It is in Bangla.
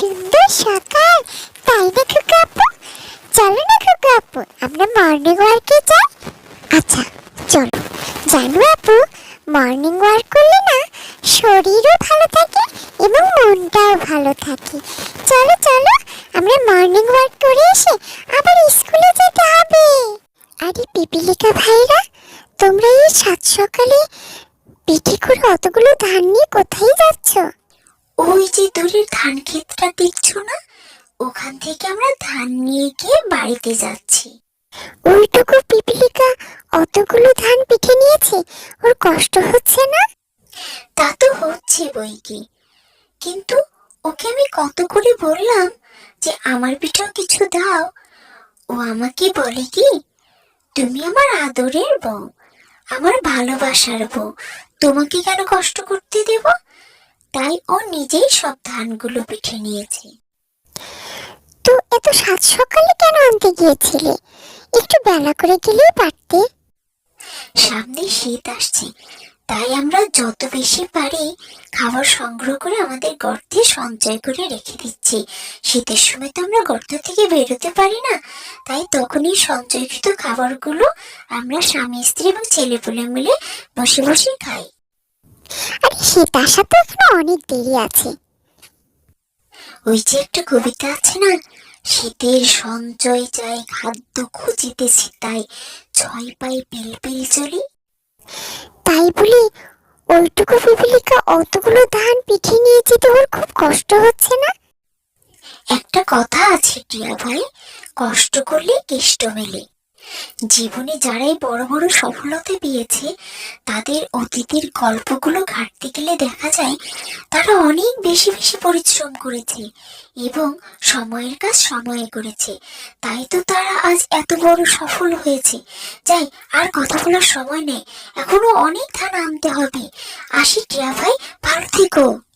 সুন্দর সকাল। তাই না খুকু আপু চলো না খুকু আপু আমরা মর্নিং ওয়ার্কে যাই। আচ্ছা চলো। জানো আপু মর্নিং ওয়ার্ক করলে না, শরীরও ভালো থাকে এবং মনটাও ভালো থাকে। চলো চলো, আমরা মর্নিং ওয়ার্ক করে এসে আবার স্কুলে যেতে হবে। আরে পিপিলিকা ভাইরা, তোমরা এই সাত সকালে পিঠে করে অতগুলো ধান নিয়ে কোথায় যাচ্ছ? ওই যে দূরের ধান ক্ষেতটা দেখছ না? ওখান থেকে আমরা ধান নিয়ে গিয়ে বাড়িতে যাচ্ছি। ওইটুকু পিপিলিকা অতগুলো ধান পিঠে নিয়েছে ওর কষ্ট হচ্ছে না? তা তো হচ্ছে বই কি কিন্তু ওকে আমি কত করে বললাম যে আমার পিঠেও কিছু দাও। ও আমাকে বলে কি তুমি আমার আদরের বউ আমার ভালোবাসার বউ তোমাকে কেন কষ্ট করতে দেব? তাই ও নিজেই সব ধানগুলো পিঠে নিয়েছে। তো এত সাত সকালে কেন আনতে গিয়েছিলে? একটু বেলা করে গেলেই পারতে। সামনে শীত আসছে তাই আমরা যত বেশি পারি খাবার সংগ্রহ করে আমাদের গর্তে সঞ্চয় করে রেখে দিচ্ছি। শীতের সময় তো আমরা গর্ত থেকে বেরোতে পারি না তাই তখনই সঞ্চয়কৃত খাবারগুলো আমরা স্বামী স্ত্রী এবং ছেলেপুলে মিলে বসে বসে খাই। আরে শীত আসা তো এখনও অনেক দেরি আছে। ওই যে একটা কবিতা আছে না শীতের সঞ্চয় চাই খাদ্য খুঁজিতেছি তাই ছয় পাই পিল পিল চলি। তাই বলে ওইটুকু পিপিলিকা অতগুলো ধান পিঠে নিয়ে যেতে ওর খুব কষ্ট হচ্ছে না? একটা কথা আছে টিয়া ভাই কষ্ট করলে কেষ্ট মেলে। জীবনে যারাই বড় বড় সফলতা পেয়েছে, তাদের অতীতের গল্পগুলো ঘাটতে গেলে দেখা যায় তারা অনেক বেশি বেশি পরিশ্রম করেছে এবং সময়ের কাজ সময়ে করেছে। তাই তো তারা আজ এত বড় সফল হয়েছে। যাই, আর কথা বলার সময় নেই। এখনও অনেক ধান আনতে হবে। আসি টিয়া ভাই ভালো থেকো।